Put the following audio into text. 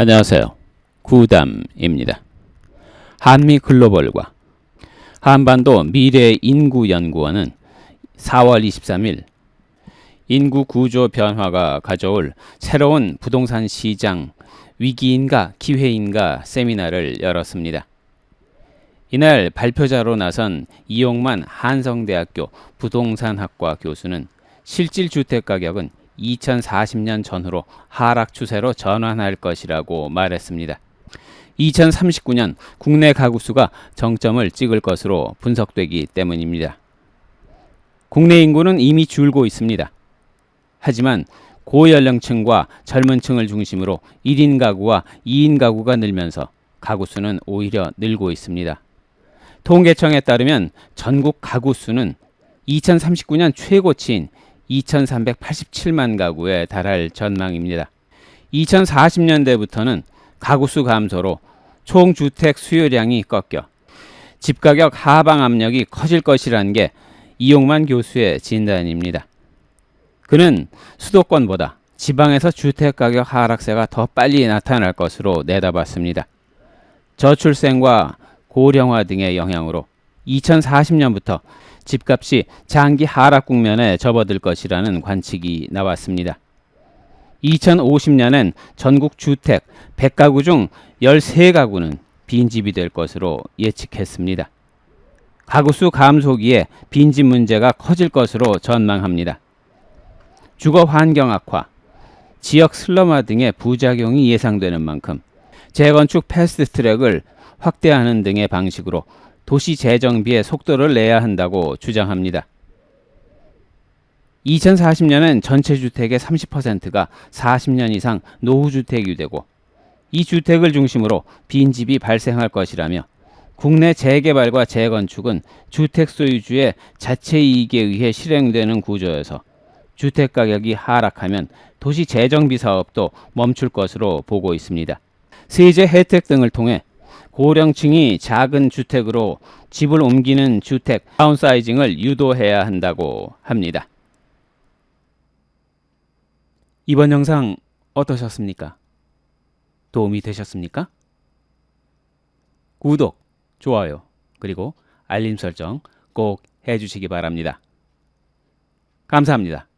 안녕하세요. 구담입니다. 한미 글로벌과 한반도 미래 인구 연구원은 4월 23일 인구 구조 변화가 가져올 새로운 부동산 시장 위기인가 기회인가 세미나를 열었습니다. 이날 발표자로 나선 이용만 한성대학교 부동산학과 교수는 실질 주택 가격은 2040년 전후로 하락 추세로 전환할 것이라고 말했습니다. 2039년 국내 가구 수가 정점을 찍을 것으로 분석되기 때문입니다. 국내 인구는 이미 줄고 있습니다. 하지만 고연령층과 젊은 층을 중심으로 1인 가구와 2인 가구가 늘면서 가구 수는 오히려 늘고 있습니다. 통계청에 따르면 전국 가구 수는 2039년 최고치인 2,387만 가구에 달할 전망입니다. 2040년대부터는 가구 수 감소로 총 주택 수요량이 꺾여 집가격 하방 압력이 커질 것이라는 게 이용만 교수의 진단입니다. 그는 수도권보다 지방에서 주택 가격 하락세가 더 빨리 나타날 것으로 내다봤습니다. 저출생과 고령화 등의 영향으로 2040년부터 집값이 장기 하락 국면에 접어들 것이라는 관측이 나왔습니다. 2050년엔 전국 주택 100가구 중 13가구는 빈집이 될 것으로 예측했습니다. 가구수 감소기에 빈집 문제가 커질 것으로 전망합니다. 주거 환경 악화, 지역 슬럼화 등의 부작용이 예상되는 만큼 재건축 패스트 트랙을 확대하는 등의 방식으로 도시 재정비에 속도를 내야 한다고 주장합니다. 2040년엔 전체 주택의 30%가 40년 이상 노후주택이 되고 이 주택을 중심으로 빈집이 발생할 것이라며 국내 재개발과 재건축은 주택 소유주의 자체 이익에 의해 실행되는 구조여서 주택 가격이 하락하면 도시 재정비 사업도 멈출 것으로 보고 있습니다. 세제 혜택 등을 통해 고령층이 작은 주택으로 집을 옮기는 주택 다운사이징을 유도해야 한다고 합니다. 이번 영상 어떠셨습니까? 도움이 되셨습니까? 구독, 좋아요, 그리고 알림 설정 꼭 해주시기 바랍니다. 감사합니다.